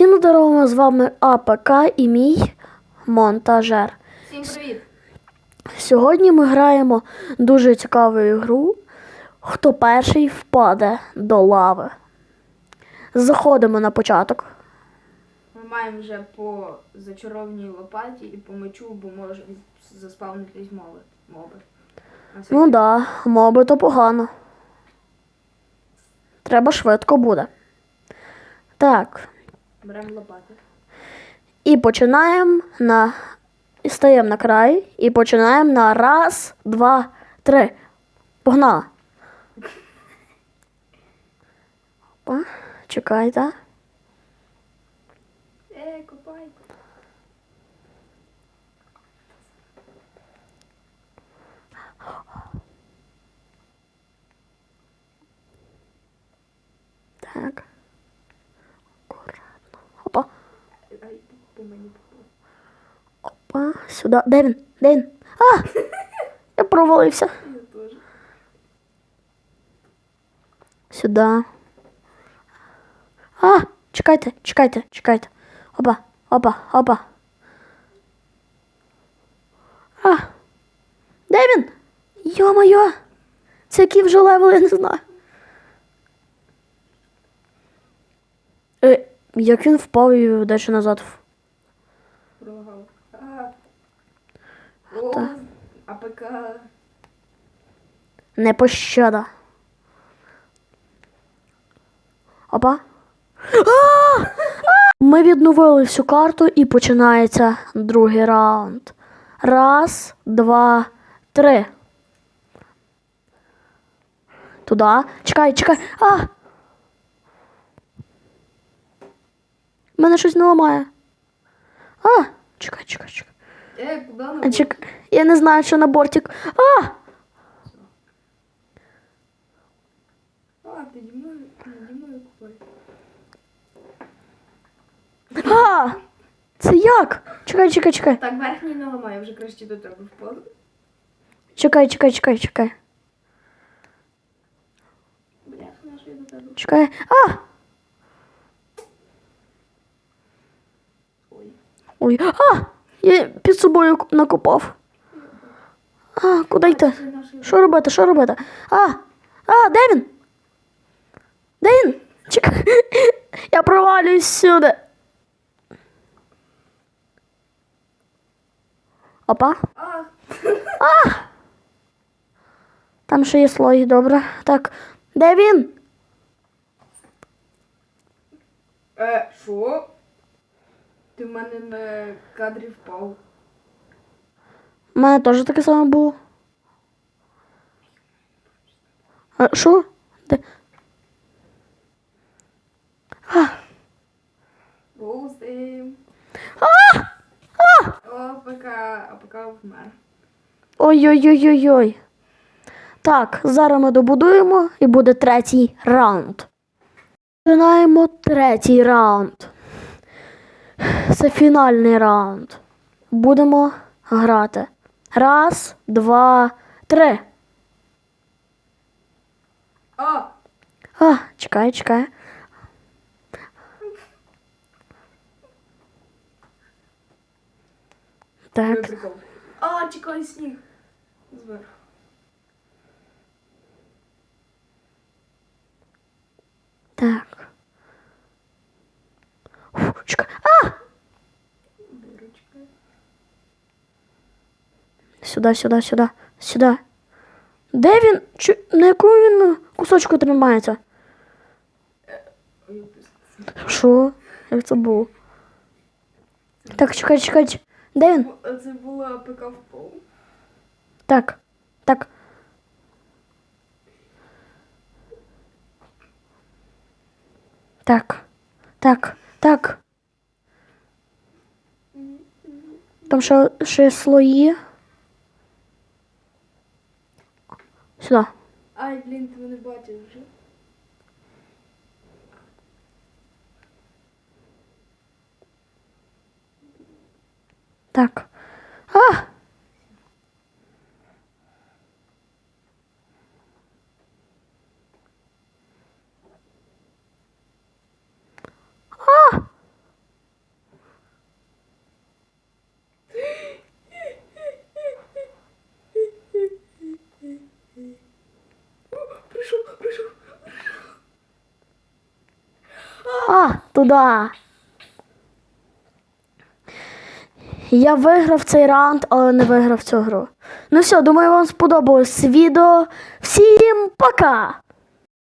Всім здорово, з вами АПК і мій монтажер. Всім привіт! Сьогодні ми граємо дуже цікаву ігру. Хто перший впаде до лави. Заходимо на початок. Ми маємо вже по зачарованій лопаті і по мечу, бо може заспавнитись моби. Всякий- Ну да, моби то погано. Треба швидко буде. Так. Беремо лопати. І починаємо на. І стаємо на край. І починаємо на раз, два, три. Погнали. Опа, чекайте. Ей, копай. Так. Акуратно. Опа, Ай, по мені опа, сюди. Де він? Де він? А! Я провалився. Я теж. Сюди. А! Чекайте, чекайте, чекайте. Опа, опа, опа. А! Де він? Йо-моє! Це який вже левел, я не знаю. Е, як він впав і далі назад. в- Прогав. А. О, АПК. Не пощада. Опа. Ми відновили всю карту і починається другий раунд. Раз, два, три. Туди. Чекай, чекай. А! Мене щось не ламає. А! Чекай, чекай, чекай. Ей, куди А, на чекай. Я не знаю, що на бортик. А! А, піді мною, піді мною копай. А! Це як? Чекай, чекай, чекай. Так, верхній не ламаю, вже краще до тебе впав. Чекай, чекай, чекай, чекай. Блях, наш я до тебе. Чекай. А! Ой. А! Я під собою накопав. А, куди йти? Що робити? Що робити? А! А, де він? Де він? Чекай. Я провалююсь сюди. Опа. А, Там ще є слой, добре. Так. Де він? Е, що? Ти в мене на кадрі впав. У мене теж таке саме було. А, що? Де? А, Голосим. О, пока, а пока вмер. Ой-ой-ой-ой-ой. Так, зараз ми добудуємо і буде третій раунд. Починаємо третій раунд. Це фінальний раунд. Будемо грати. Раз, два, три. А, А, чекай, чекай. Так. А, чекай, сніг. Зверху. так. Фу, чекай. А! Дирочка. Сюди, сюди, сюди, сюди. Де він? Чи... На якому він кусочку тримається? Що? Як це було? Так, чекай, чекай. Де він? Це було АПК впав. Так. Так. Так. Так. Так. Там ще, ще слої. Сюди. Ай, блін, ти мене бачиш вже. Так. А! Туди. Я виграв цей раунд, але не виграв цю гру. Ну все, думаю, вам сподобалось відео. Всім пока!